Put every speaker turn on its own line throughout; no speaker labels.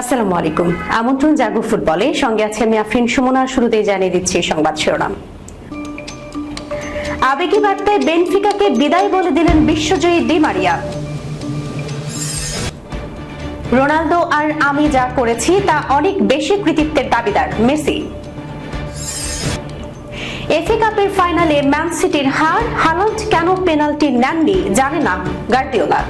আসসালামু আলাইকুম। আমন্ত্রণ জাগো ফুটবলে। সঙ্গে আছে আমি আফরিন সুমনা শুরুতেই জানিয়ে দিচ্ছি সংবাদ শিরোনাম। আবেগী বার্তায় বেনফিকাকে বিদায় বলে দিলেন বিশ্বজয়ী ডি মারিয়া। রোনালদো আর আমি যা করেছি, তা অনেক বেশি কৃতিত্বের দাবিদার, মেসি। এফএ কাপের ফাইনালে ম্যান সিটির হার হালান্ড কেন পেনাল্টি নেননি, জানে না গার্দিওলা।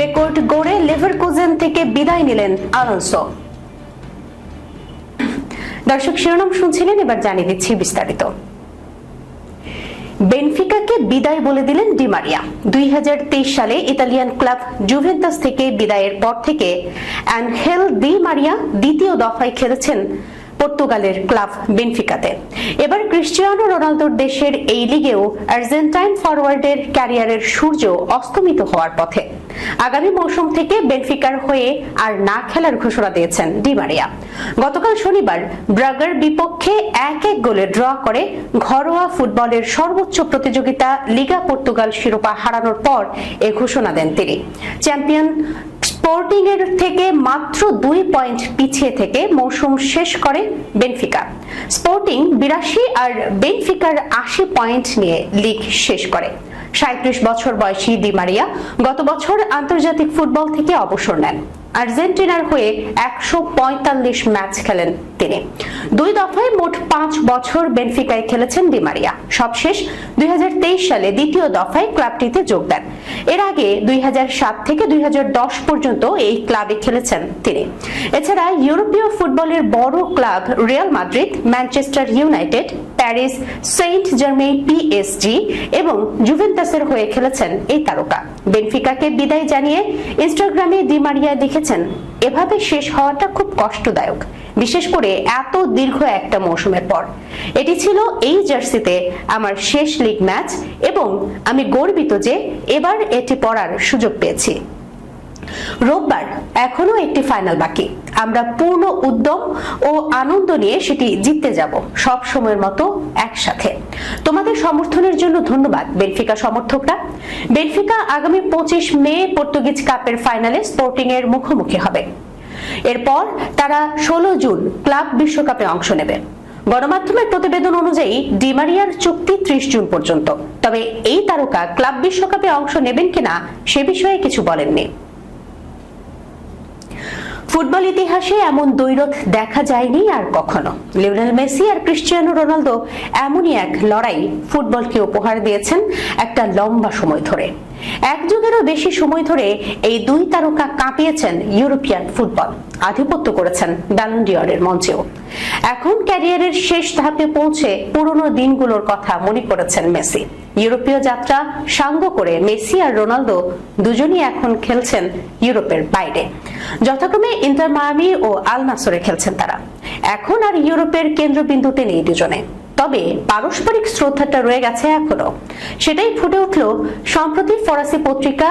রেকর্ড গড়ে লেভারকুজেন থেকে বিদায় নিলেন আলোনসো দর্শক শিরোনাম শুনছিলেন, এবার জানিয়ে দিচ্ছি বিস্তারিত। বেনফিকাকে বিদায় বলে দিলেন ডিমারিয়া দুই সালে ইতালিয়ান ক্লাব জুভেন্টাস থেকে বিদায়ের পর থেকে অ্যানহেল দি মারিয়া দ্বিতীয় দফায় খেলেছেন পর্তুগালের ক্লাব বেনফিকাতে। এবার ক্রিশ্চিয়ানো রোনালদোর দেশের এই লিগেও আর্জেন্টাইন ফরওয়ার্ডের ক্যারিয়ারের সূর্য অস্তমিত হওয়ার পথে। আগামী মৌসুম থেকে বেনফিকার হয়ে আর না খেলার ঘোষণা দিয়েছেন ডিমারিয়া গতকাল শনিবার ব্রাগার বিপক্ষে এক এক গোলে ড্র করে ঘরোয়া ফুটবলের সর্বোচ্চ প্রতিযোগিতা লিগা পর্তুগাল শিরোপা হারানোর পর এ ঘোষণা দেন তিনি। চ্যাম্পিয়ন স্পোর্টিং এর থেকে মাত্র দুই পয়েন্ট পিছিয়ে থেকে মৌসুম শেষ করে বেনফিকা। স্পোর্টিং বিরাশি আর বেনফিকার আশি পয়েন্ট নিয়ে লিগ শেষ করে। সাঁত্রিশ বছর বয়সী দিমারিয়া গত বছর আন্তর্জাতিক ফুটবল থেকে অবসর নেন। আর্জেন্টিনার হয়ে একশো পঁয়তাল্লিশ ম্যাচ খেলেন তিনি। দুই দফায় মোট পাঁচ বছর বেনফিকায় খেলেছেন ডি মারিয়া। সবশেষ দুই সালে দ্বিতীয় দফায় ক্লাবটিতে যোগ দেন। এর আগে দুই থেকে দুই পর্যন্ত এই ক্লাবে খেলেছেন তিনি। এছাড়া ইউরোপীয় ফুটবলের বড় club Real Madrid, Manchester United, Paris Saint Germain PSG এবং জুভেন্টাসের হয়ে খেলেছেন এই তারকা। বেনফিকাকে বিদায় জানিয়ে ইনস্টাগ্রামে দি মারিয়া লিখেছেন এভাবে শেষ হওয়াটা খুব কষ্টদায়ক, বিশেষ করে এত দীর্ঘ একটা মৌসুমের পর। এটি ছিল এই জার্সিতে আমার শেষ লিগ ম্যাচ এবং আমি গর্বিত যে এবার এটি পড়ার সুযোগ পেয়েছি। রোববার এখনও একটি ফাইনাল বাকি। আমরা পূর্ণ উদ্যম ও আনন্দ নিয়ে সেটি জিততে যাব সব সময়ের মতো একসাথে। তোমাদের সমর্থনের জন্য ধন্যবাদ বেনফিকা সমর্থকরা। বেনফিকা আগামী পঁচিশ মে পর্তুগিজ কাপের ফাইনালে স্পোর্টিং এর মুখোমুখি হবে। এরপর তারা ষোলো জুন ক্লাব বিশ্বকাপে অংশ নেবে। গণমাধ্যমের প্রতিবেদন অনুযায়ী ডিমারিয়ার চুক্তি ত্রিশ জুন পর্যন্ত। তবে এই তারকা ক্লাব বিশ্বকাপে অংশ নেবেন কিনা সে বিষয়ে কিছু বলেননি। ফুটবল ইতিহাসে এমন দ্বৈরথ দেখা যায়নি আর কখনো। লিওনেল মেসি আর ক্রিশ্চিয়ানো রোনালদো এমনই এক লড়াই ফুটবলকে উপহার দিয়েছেন একটা লম্বা সময় ধরে। এক যুগেরও বেশি সময় ধরে এই দুই তারকা কাঁপিয়েছেন ইউরোপিয়ান ফুটবল। আধিপত্য করেছেন ব্যালন্ডিয়রের মঞ্চেও। এখন ক্যারিয়ারের শেষ ধাপে পৌঁছে পুরনো দিনগুলোর কথা মনে করেছেন মেসি। ইউরোপীয় যাত্রা সাঙ্গ করে মেসি আর রোনালদো দুজনই এখন খেলছেন ইউরোপের বাইরে। যথাক্রমে ইন্টার মায়ামি ও আল নাসরে খেলছেন তারা। এখন আর ইউরোপের কেন্দ্রবিন্দুতে নেই দুজনে। তবে পারস্পরিক শ্রদ্ধাটা রয়ে গেছে এখনও। সেটাই ফুটে উঠল সম্প্রতি ফরাসি পত্রিকা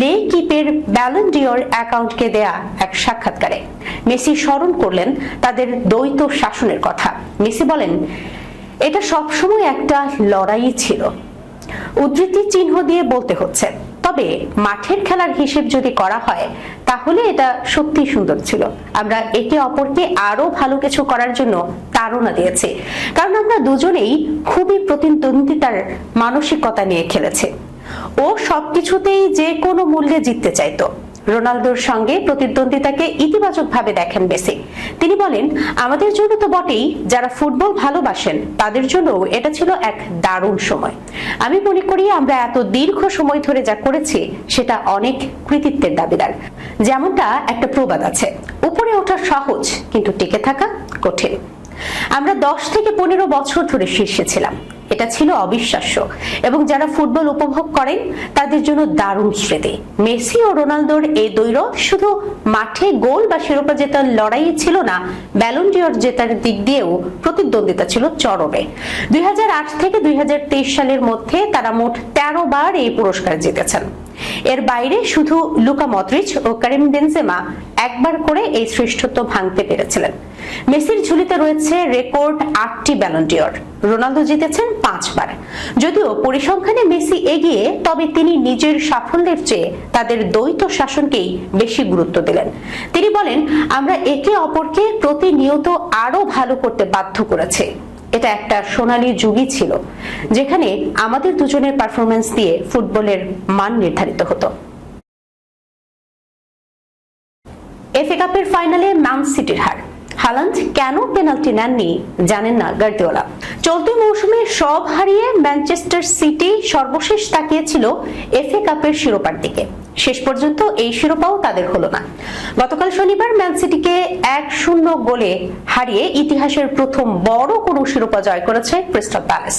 লে কিপের ব্যালেন্ডিওর অ্যাকাউন্টকে দেয়া এক সাক্ষাৎকারে। মেসি স্মরণ করলেন তাদের দ্বৈত শাসনের কথা। মেসি বলেন, এটা সবসময় একটা লড়াই ছিল। উদ্ধৃতি চিহ্ন দিয়ে বলতে হচ্ছে। তবে মাঠের খেলার হিসেব যদি করা হয়, তাহলে এটা সত্যি সুন্দর ছিল। আমরা একে অপরকে আরও ভালো কিছু করার জন্য তাড়না দিয়েছি। কারণ আমরা দুজনেই খুবই প্রতিদ্বন্দ্বিতার মানসিকতা নিয়ে খেলেছে। ও সবকিছুতেই যে কোনো মূল্যে জিততে চাইতো। রোনালদোর সঙ্গে প্রতিদ্বন্দ্বিতাকে ইতিবাচকভাবে দেখেন বেসি তিনি বলেন, আমাদের জন্য তো বটেই, যারা ফুটবল ভালোবাসেন, তাদের জন্য এটা ছিল এক দারুণ সময়। আমি মনে করি আমরা এত দীর্ঘ সময় ধরে যা করেছি, সেটা অনেক কৃতিত্বের দাবিদার। যেমনটা একটা প্রবাদ আছে, উপরে ওঠা সহজ, কিন্তু টিকে থাকা কঠিন। আমরা দশ থেকে পনেরো বছর ধরে শীর্ষে ছিলাম। এটা ছিল অবিশ্বাস্য। এবং যারা ফুটবল উপভোগ করেন, তাদের জন্য দারুণ স্মৃতি। মেসি ও রোনালদোর এই দ্বৈরথ শুধু মাঠে গোল বা শিরোপা জেতার লড়াই ছিল না ব্যালন্ডিয়র জেতার দিক দিয়েও প্রতিদ্বন্দ্বিতা ছিল চরমে। দুই হাজার আট থেকে দুই হাজার তেইশ সালের মধ্যে তারা মোট তেরো বার এই পুরস্কার জিতেছেন। এর বাইরে শুধু লুকা মদ্রিচ ও করিম বেনজেমা একবার করে এই শ্রেষ্ঠত্ব ভাঙতে পেরেছিলেন। মেসির ঝুলিতে রয়েছে রেকর্ড আটটি ব্যালন্ডিয়র রোনালদো জিতেছেন পাঁচবার। যদিও পরিসংখ্যানে মেসি এগিয়ে, তবে তিনি নিজের সাফল্যের চেয়ে তাদের দ্বৈত শাসনকেই বেশি গুরুত্ব দিলেন। তিনি বলেন, আমরা একে অপরকে প্রতিনিয়ত আরও ভালো করতে বাধ্য করেছে। এটা একটা সোনালী যুগই ছিল, যেখানে আমাদের দুজনের পারফরমেন্স দিয়ে ফুটবলের মান নির্ধারিত হতো। এফএ কাপের ফাইনালে ম্যান সিটির হার। হালান্ড কেন পেনাল্টি নেননি? জানেন না, গার্দিওলা। চলতি মৌসুমে সব হারিয়ে ম্যানচেস্টার সিটি সর্বশেষ তাকিয়েছিল এফএ কাপের শিরোপার দিকে। শেষ পর্যন্ত এই শিরোপাও তাদের হলো না। গতকাল শনিবার ম্যান সিটিকে এক শূন্য গোলে হারিয়ে ইতিহাসের প্রথম বড় কোনো শিরোপা জয় করেছে ক্রিস্টাল প্যালেস।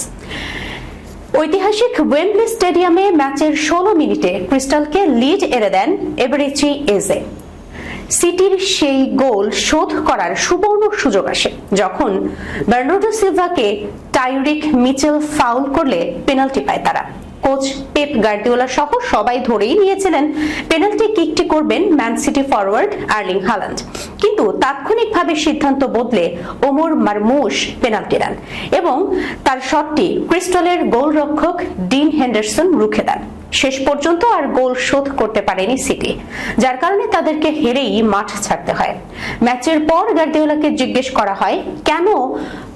ঐতিহাসিক ওয়েম্বলি স্টেডিয়ামে ম্যাচের ষোলো মিনিটে ক্রিস্টালকে লিড এনে দেন এভারেচি এজে। সিটির সেই গোল শোধ করার সুবর্ণ সুযোগ আসে, যখন বার্নার্ডো সিলভাকে টাইরিক মিচেল ফাউল করলে পেনাল্টি পায় তারা। কোচ পেপ গার্দিওলা সহ সবাই ধরেই নিয়েছিলেন, পেনাল্টি কিকটি করবেন Man City forward Erling Haaland. কিন্তু তাৎক্ষণিকভাবে সিদ্ধান্ত বদলে ওমর মারমুশ পেনাল্টি দেন এবং তার শটটি ক্রিস্টলের গোলরক্ষক ডিন হেন্ডারসন রুখে দেন। শেষ পর্যন্ত আর গোল শোধ করতে পারেনি সিটি। যার কারণে তাদেরকে হেরেই মাঠ ছাড়তে হয়। ম্যাচের পর গার্দিওলাকে জিজ্ঞেস করা হয়, কেন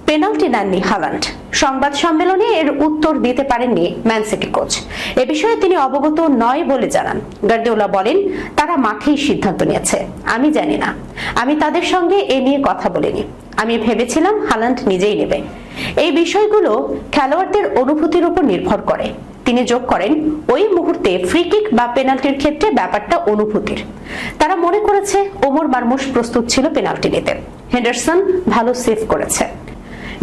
পেনাল্টি নেননি হালান্ড? সংবাদ সম্মেলনে এর উত্তর দিতে পারেননি ম্যান সিটি কোচ। এ বিষয়ে তিনি অবগত নয় বলে জানান। গার্দিওলা বলেন, তারা মাঠেই সিদ্ধান্ত নিয়েছে। আমি জানি না। আমি তাদের সঙ্গে এ নিয়ে কথা বলিনি। আমি ভেবেছিলাম হালান্ড নিজেই নেবে। এই বিষয়গুলো খেলোয়াড়দের অনুভূতির উপর নির্ভর করে। তিনি যোগ করেন, ওই মুহূর্তে ফ্রি কিক বা পেনাল্টির ক্ষেত্রে ব্যাপারটা অনুভূতির। তারা মনে করেছে ওমর মারমুস প্রস্তুত ছিল পেনাল্টি নিতে। হেন্ডারসন ভালো সেভ করেছে।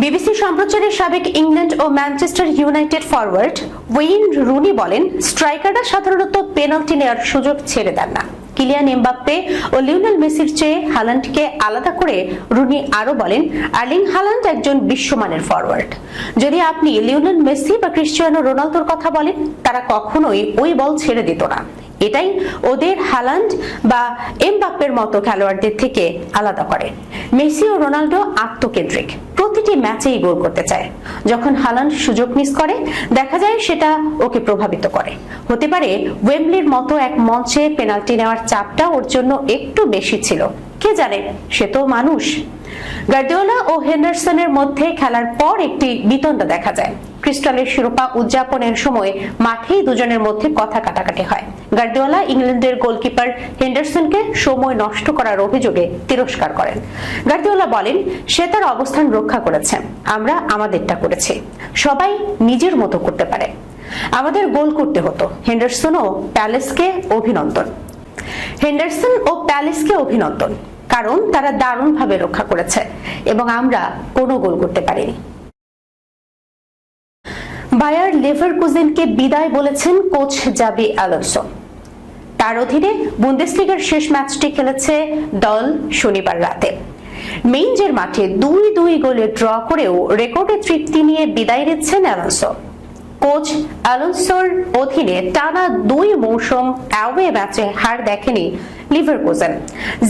বিবিসি সম্প্রচারের সাবেক ইংল্যান্ড ও Manchester United forward Wayne Rooney বলেন, স্ট্রাইকাররা সাধারণত পেনাল্টি নেওয়ার সুযোগ ছেড়ে দেন না। কিলিয়ান এমবাপ্পে ও লিওনেল মেসির চেয়ে হালান্ডকে আলাদা করে রুনি আরও বলেন, আর্লিং হালান্ড একজন বিশ্বমানের ফরওয়ার্ড যদি আপনি লিওনেল মেসি বা ক্রিশ্চিয়ানো রোনালদোর কথা বলেন, তারা কখনোই ওই বল ছেড়ে দিত না। এটাই ওদের হালান্ড বা এমবাপ্পের মতো খেলোয়াড়দের থেকে আলাদা করে। মেসি ও রোনাল্ডো আত্মকেন্দ্রিক। প্রতিটি ম্যাচেই গোল করতে চায়। যখন হালান সুযোগ মিস করে, দেখা যায় সেটা ওকে প্রভাবিত করে। হতে পারে ওয়েমলির মতো এক মঞ্চে পেনাল্টি নেওয়ার চাপটা ওর জন্য একটু বেশি ছিল। কে জানে? সে তো মানুষ। গার্দিওলা ও হেন্ডারসনের মধ্যে খেলার পর একটি বিতণ্ডা দেখা যায়। ক্রিস্টালের শিরোপা উদযাপনের সময় মাঠেই দুজনের মধ্যে কথা কাটাকাটি হয়। গার্দিওলা ইংল্যান্ডের গোলকিপার হেন্ডারসনকে সময় নষ্ট করার অভিযোগে তিরস্কার করেন। গার্দিওলা বলেন, সে তার অবস্থান রক্ষা করেছে। আমরা আমাদেরটা করেছি। সবাই নিজের মতো করতে পারে। আমাদের গোল করতে হতো। হেন্ডারসন ও প্যালেসকে অভিনন্দন। হেন্ডারসন ও প্যালেসকে অভিনন্দন। কারণ তারা দারুণভাবে রক্ষা করেছে এবং আমরা কোনো গোল করতে পারিনি। বায়ার লেভারকুজেনকে বিদায় বলেছেন কোচ জাবি অ্যালোনসো। তার অধীনে বুন্দেসলিগার শেষ ম্যাচটি খেলেছে দল শনিবার রাতে। মেইনজের মাঠে দুই দুই গোলে ড্র করেও রেকর্ডে তৃপ্তি নিয়ে বিদায় নিচ্ছেন অ্যালোনসো। কোচ অ্যালোনসোর অধীনে টানা দুই মৌসুম অ্যাওয়ে ম্যাচে হার দেখেনি লিভারকুজেন।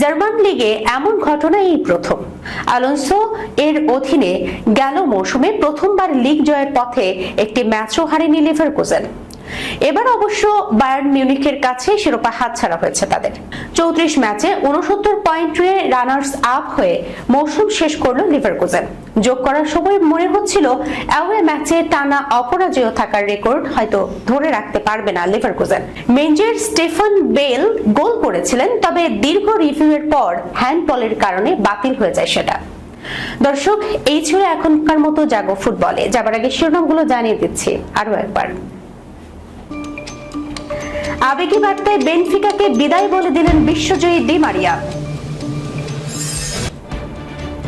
জার্মান লিগে এমন ঘটনা এই প্রথম। অ্যালোনসো এর অধীনে গেল মৌসুমে প্রথমবার লিগ জয়ের পথে একটি ম্যাচও হারেনি লিভারকুজেন। এবার অবশ্য বায়ার্ন মিউনিখের কাছে শিরোপা হাতছাড়া হয়েছে তাদের। চৌত্রিশ ম্যাচে উনসত্তর পয়েন্টে রানার্স আপ হয়ে মৌসুম শেষ করল লিভারকুজেন। যোগ করার সময় মনে হচ্ছিল অ্যাওয়ে ম্যাচে টানা অপরাজয় থাকার রেকর্ড হয়তো ধরে রাখতে পারবে না লিভারকুজেন। মেঞ্জের স্টেফান বেল গোল করেছিলেন, তবে দীর্ঘ রিভিউয়ের পর হ্যান্ডবলের কারণে বাতিল হয়ে যায় সেটা। দর্শক, এই ছিল এখনকার মতো জাগো ফুটবলে। যাবার আগে শিরোনামগুলো জানিয়ে দিচ্ছি আরও একবার। আবেগী বার্তায় বেনফিকাকে বিদায় বলে দিলেন বিশ্বজয়ী ডি মারিয়া।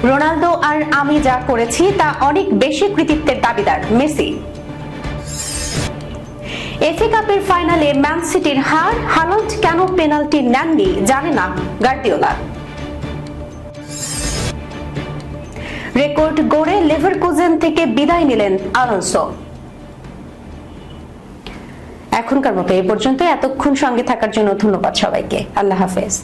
রোনালদো আর আমি যা করেছি তা অনেক বেশি কৃতিত্বের দাবিদার, মেসি। এফএ কাপের ফাইনালে ম্যান সিটির হার হালান্ড কেন পেনাল্টি নেননি জানে না গার্দিওলা। রেকর্ড গড়ে লেভারকুজেন থেকে বিদায় নিলেন আলোনসো। এখনকার মতো এই পর্যন্ত, এতক্ষণ সঙ্গে থাকার জন্য ধন্যবাদ সবাইকে। আল্লাহ হাফেজ।